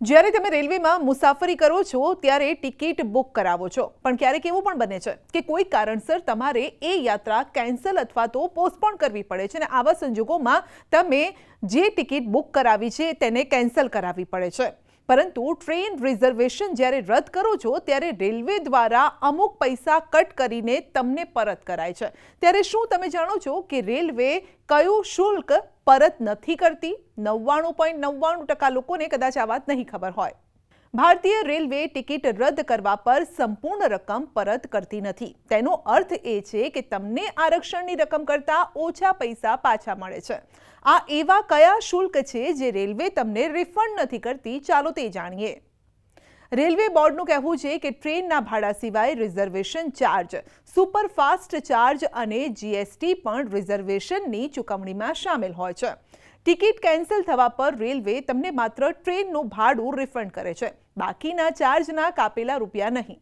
જ્યારે તમે રેલવેમાં મુસાફરી કરો છો, ત્યારે ટિકિટ બુક કરાવો છો. પણ ક્યારેક એવું પણ બને છે કે કોઈ કારણસર તમારે એ યાત્રા કેન્સલ અથવા તો પોસ્ટપોન કરવી પડે છે અને આવા સંજોગોમાં તમે જે ટિકિટ બુક કરાવી છે, તેને કેન્સલ કરાવવી પડે છે. પરંતુ ટ્રેન રિઝર્વેશન જ્યારે રદ કરો છો, ત્યારે રેલવે દ્વારા અમુક પૈસા કટ કરીને તમને પરત કરાય છે. ત્યારે શું તમે જાણો છો કે રેલવે કયું શુલ્ક પરત નથી કરતી. નવ્વાણું પોઈન્ટ નવ્વાણું ટકા લોકોને કદાચ આ વાત નહીં ખબર હોય. ભારતીય રેલવે ટિકિટ રદ કરવા પર સંપૂર્ણ રકમ પરત કરતી નથી. તેનો અર્થ એ છે કે તમને આરક્ષણની રકમ કરતાં ઓછા પૈસા પાછા મળે છે. આ એવા કયા શુલ્ક છે જે રેલવે તમને રિફંડ નથી કરતી? ચાલો તે જાણીએ. રેલવે બોર્ડનું કહેવું છે કે ટ્રેનના ભાડા સિવાય રિઝર્વેશન ચાર્જ, સુપરફાસ્ટ ચાર્જ અને જીએસટી પણ રિઝર્વેશનની ચૂકવણીમાં સામેલ હોય છે. ટિકિટ કેન્સલ થવા પર રેલવે તમને માત્ર ટ્રેનનું ભાડું રિફંડ કરે છે, બાકીના ચાર્જના કાપેલા રૂપિયા નહીં.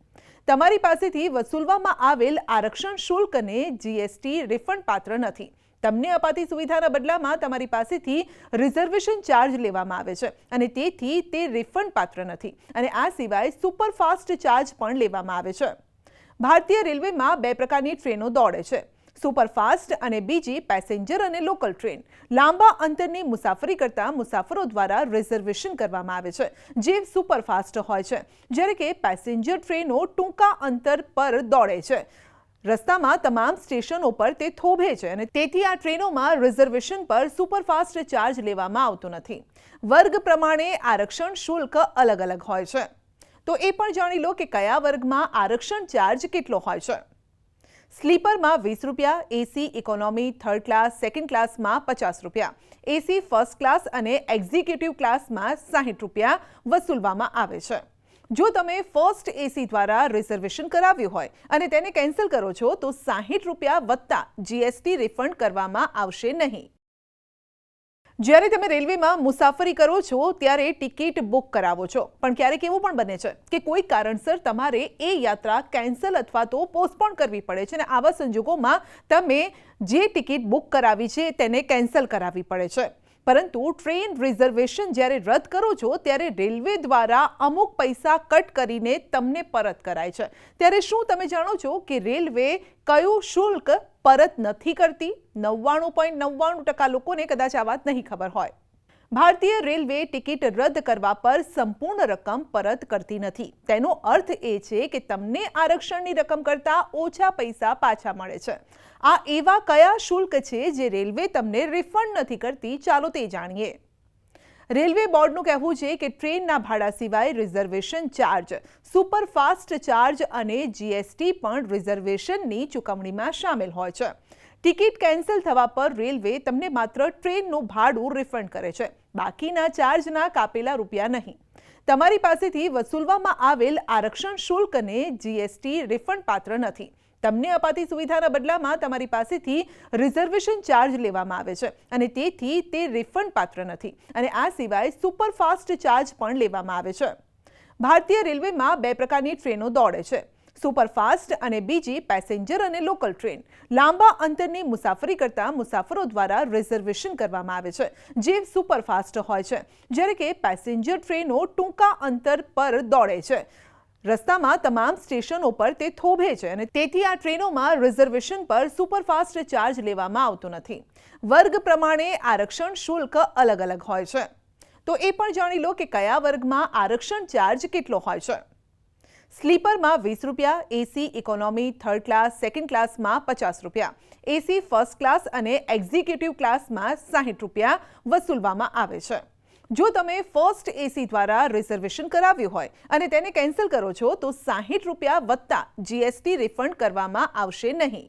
તમારી પાસેથી વસૂલવામાં આવેલ આરક્ષણ શુલ્કને જીએસટી રિફંડ પાત્ર નથી. તમને અપાતી સુવિધાના બદલામાં તમારી પાસેથી રિઝર્વેશન ચાર્જ લેવામાં આવે છે અને તેથી તે રિફંડ પાત્ર નથી. અને આ સિવાય સુપરફાસ્ટ ચાર્જ પણ લેવામાં આવે છે. ભારતીય રેલવેમાં બે પ્રકારની ટ્રેનો દોડે છે. સુપરફાસ્ટ અને બીજી પેસેન્જર અને લોકલ ટ્રેન. લાંબા અંતરની મુસાફરી કરતા મુસાફરો દ્વારા રિઝર્વેશન કરવામાં આવે છે, જે સુપરફાસ્ટ હોય છે. જ્યારે કે પેસેન્જર ટ્રેનો ટૂંકા અંતર પર દોડે છે. રસ્તામાં તમામ સ્ટેશનો પર તે થોભે છે અને તેથી આ ટ્રેનોમાં રિઝર્વેશન પર સુપરફાસ્ટ ચાર્જ લેવામાં આવતો નથી. વર્ગ પ્રમાણે આરક્ષણ શુલ્ક અલગ અલગ હોય છે. તો એ પણ જાણી લો કે કયા વર્ગમાં આરક્ષણ ચાર્જ કેટલો હોય છે. સ્લીપરમાં વીસ રૂપિયા, AC, economy, third class, second ક્લાસમાં પચાસ રૂપિયા, એસી, ફર્સ્ટ ક્લાસ અને એક્ઝિક્યુટિવ ક્લાસમાં સાહીઠ રૂપિયા વસૂલવામાં આવે છે. જો તમે ફર્સ્ટ એસી દ્વારા રિઝર્વેશન કરાવ્યું હોય અને તેને કેન્સલ કરો છો, તો સાહીઠ રૂપિયા વત્તા જીએસટી રિફંડ કરવામાં આવશે નહીં. જ્યારે તમે રેલવેમાં મુસાફરી કરો છો, ત્યારે ટિકિટ બુક કરાવો છો. પણ ક્યારેક એવું પણ બને છે કે કોઈ કારણસર તમારે એ યાત્રા કેન્સલ અથવા તો પોસ્ટપોન કરવી પડે છે અને આવા સંજોગોમાં તમે જે ટિકિટ બુક કરાવી છે, તેને કેન્સલ કરાવવી પડે છે. પરંતુ ટ્રેન રિઝર્વેશન જ્યારે રદ કરો છો, ત્યારે રેલવે દ્વારા અમુક પૈસા કટ કરીને તમને પરત કરાય છે. ત્યારે શું તમે જાણો છો કે રેલવે કયું શુલ્ક પરત નથી કરતી? નવ્વાણું પોઈન્ટ નવ્વાણું ટકા લોકોને કદાચ આ વાત નહીં ખબર હોય. ભારતીય રેલવે ટિકિટ રદ કરવા પર સંપૂર્ણ રકમ પરત કરતી નથી. તેનો અર્થ એ છે કે તમને આરક્ષણની રકમ કરતાં ઓછા પૈસા પાછા મળે છે. આ એવા કયા શુલ્ક છે જે રેલવે તમને રિફંડ નથી કરતી? ચાલો તે જાણીએ. રેલવે બોર્ડનું કહેવું છે કે ટ્રેનના ભાડા સિવાય રિઝર્વેશન ચાર્જ, સુપરફાસ્ટ ચાર્જ અને જીએસટી પણ રિઝર્વેશનની ચૂકવણીમાં સામેલ હોય છે. ટિકિટ કેન્સલ થવા પર રેલવે તમને માત્ર ટ્રેનનું ભાડું રિફંડ કરે છે. બાકીના ચાર્જના કાપેલા રૂપિયા નહીં. તમારી પાસેથી વસૂલવામાં આવેલ આરક્ષણ શુલ્કને જીએસટી રિફંડ પાત્ર નથી. તમને અપાતી સુવિધાના બદલામાં તમારી પાસેથી રિઝર્વેશન ચાર્જ લેવામાં આવે છે અને તેથી તે રિફંડ પાત્ર નથી અને આ સિવાય સુપરફાસ્ટ ચાર્જ પણ લેવામાં આવે છે. ભારતીય રેલવેમાં બે પ્રકારની ટ્રેનો દોડે છે. સુપરફાસ્ટ અને બીજી પેસેન્જર અને લોકલ ટ્રેન. લાંબા અંતરની મુસાફરી કરતા મુસાફરો દ્વારા રિઝર્વેશન કરવામાં આવે છે, જે સુપરફાસ્ટ હોય છે. જ્યારે કે પેસેન્જર ટ્રેનો ટૂંકા અંતર પર દોડે છે. રસ્તામાં તમામ સ્ટેશનો પર તે થોભે છે અને તેથી આ ટ્રેનોમાં રિઝર્વેશન પર સુપરફાસ્ટ ચાર્જ લેવામાં આવતો નથી. વર્ગ પ્રમાણે આરક્ષણ શુલ્ક અલગ અલગ હોય છે. તો એ પણ જાણી લો કે કયા વર્ગમાં આરક્ષણ ચાર્જ કેટલો હોય છે. સ્લીપરમાં વીસ રૂપિયા AC economy third class second ક્લાસમાં પચાસ રૂપિયા. એસી ફર્સ્ટ ક્લાસ અને એક્ઝિક્યુટિવ ક્લાસમાં સાહીઠ રૂપિયા વસૂલવામાં આવે છે. જો તમે ફર્સ્ટ એસી દ્વારા રિઝર્વેશન કરાવ્યું હોય અને તેને કેન્સલ કરો છો, તો સાહીઠ રૂપિયા વત્તા જીએસટી રિફંડ કરવામાં આવશે નહીં.